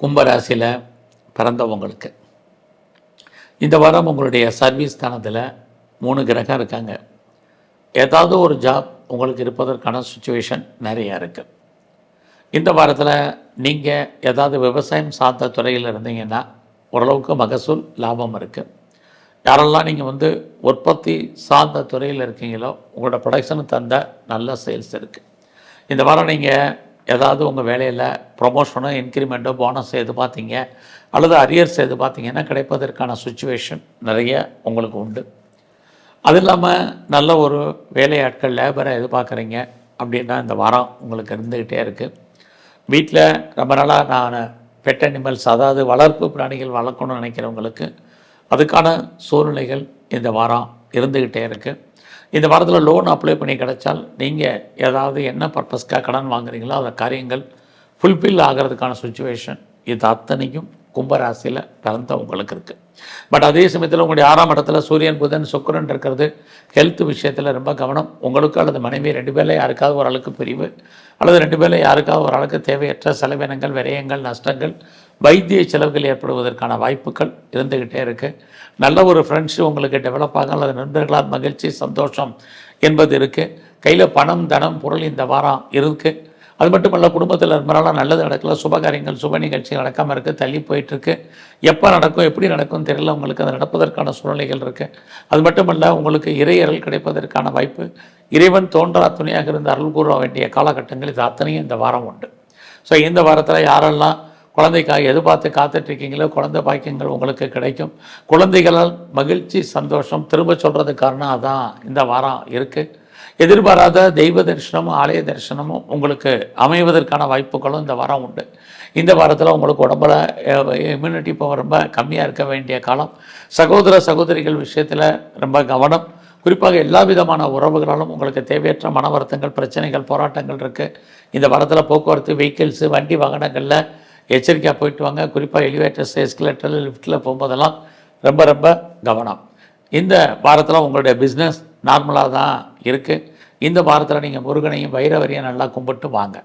கும்பராசியில் பிறந்தவங்களுக்கு. இந்த வாரம் உங்களுடைய சர்வீஸ் ஸ்தானத்தில் மூணு கிரகம் இருக்காங்க. ஏதாவது ஒரு ஜாப் உங்களுக்கு இருப்பதற்கான சுச்சுவேஷன் நிறையா இருக்குது இந்த வாரத்தில் நீங்கள் ஏதாவது விவசாயம் சார்ந்த துறையில் இருந்தீங்கன்னா ஓரளவுக்கு மகசூல் லாபம் இருக்குது யாரெல்லாம் நீங்கள் வந்து உற்பத்தி சார்ந்த துறையில் இருக்கீங்களோ உங்களோட ப்ரொடக்ஷனுக்கு தந்த நல்ல சேல்ஸ் இருக்குது இந்த வாரம் நீங்கள் ஏதாவது உங்கள் வேலையில் ப்ரொமோஷனோ இன்க்ரிமெண்ட்டோ போனஸ் எதிர்பார்த்தீங்க அல்லது அரியர்ஸ் எதிர்பார்த்தீங்கன்னா கிடைப்பதற்கான சுச்சுவேஷன் நிறைய உங்களுக்கு உண்டு. அது இல்லாமல் நல்ல ஒரு வேலையாட்கள் லேபரை எதிர்பார்க்குறீங்க அப்படின்னா இந்த வாரம் உங்களுக்கு இருந்துக்கிட்டே இருக்குது வீட்டில் ரொம்ப நாளாக நான் பெட் அனிமல்ஸ் அதாவது வளர்ப்பு பிராணிகள் வளர்க்கணும்னு நினைக்கிறவங்களுக்கு அதுக்கான சூழ்நிலைகள் இந்த வாரம் இருந்துக்கிட்டே இருக்குது இந்த வாரத்தில் லோன் அப்ளை பண்ணி கிடைச்சால் நீங்கள் ஏதாவது என்ன பர்பஸ்க்காக கடன் வாங்குறீங்களோ அந்த காரியங்கள் ஃபுல்ஃபில் ஆகிறதுக்கான சுச்சுவேஷன் இது அத்தனையும் கும்பராசியில் பிறந்த உங்களுக்கு இருக்குது பட் அதே சமயத்தில் உங்களுடைய ஆறாம் இடத்துல சூரியன் புதன் சுக்கரன் இருக்கிறது. ஹெல்த் விஷயத்தில் ரொம்ப கவனம். உங்களுக்கு அல்லது மனைவி ரெண்டு பேரில் யாருக்காவது ஓரளவுக்கு பிரிவு. அல்லது ரெண்டு பேரில் யாருக்காவது ஓரளவுக்கு தேவையற்ற செலவினங்கள் விரயங்கள் நஷ்டங்கள் வைத்திய செலவுகள் ஏற்படுவதற்கான வாய்ப்புகள் இருந்துக்கிட்டே இருக்குது நல்ல ஒரு ஃப்ரெண்ட்ஷிப் உங்களுக்கு டெவலப் ஆகும் அல்லது நண்பர்களால் மகிழ்ச்சி சந்தோஷம் என்பது இருக்குது கையில் பணம் தனம் பொருள் இந்த வாரம் இருக்குது அது மட்டும் குடும்பத்தில் இருந்தாலும் நல்லது நடக்கல சுபகாரியங்கள் சுப நிகழ்ச்சிகள் நடக்காமல் இருக்குது தள்ளி போயிட்டுருக்கு எப்போ நடக்கும் எப்படி நடக்கும் தெரியல உங்களுக்கு அது நடப்பதற்கான சூழ்நிலைகள் இருக்குது அது மட்டும் இல்லை உங்களுக்கு இறையறல் கிடைப்பதற்கான வாய்ப்பு. இறைவன் தோன்றா துணையாக இருந்து அருள் கூற வேண்டிய காலகட்டங்கள் இது அத்தனையும் இந்த வாரம் உண்டு. ஸோ இந்த வாரத்தில் யாரெல்லாம் குழந்தைக்காக எதிர்பார்த்து காத்துட்ருக்கீங்களோ குழந்தை பாக்கியங்கள் உங்களுக்கு கிடைக்கும். குழந்தைகளால் மகிழ்ச்சி சந்தோஷம் திரும்ப சொல்கிறது காரணம் அதான். இந்த வாரம் இருக்குது எதிர்பாராத தெய்வ தரிசனமும் ஆலய தரிசனமும் உங்களுக்கு அமைவதற்கான வாய்ப்புகளும் இந்த வாரம் உண்டு. இந்த வாரத்தில் உங்களுக்கு உடம்புல இம்யூனிட்டி பவர் ரொம்ப கம்மியாக இருக்க வேண்டிய காலம். சகோதர சகோதரிகள் விஷயத்தில் ரொம்ப கவனம். குறிப்பாக எல்லா விதமான உறவுகளாலும் உங்களுக்கு தேவையற்ற மன வருத்தங்கள் பிரச்சனைகள் போராட்டங்கள் இருக்குது இந்த வாரத்தில் போக்குவரத்து வெஹிக்கிள்ஸு வண்டி வாகனங்களில் எச்சரிக்கையாக போயிட்டு வாங்க. குறிப்பாக எலிவேட்டர்ஸ் எஸ்கலேட்டர் லிஃப்ட்டில் போகும்போதெல்லாம் ரொம்ப ரொம்ப கவனம். இந்த வாரத்தில் உங்களுடைய பிஸ்னஸ் நார்மலாக தான் இருக்குது இந்த வாரத்தில் நீங்கள் முருகனையும் வைரவரையும் நல்லா கும்பிட்டு வாங்க.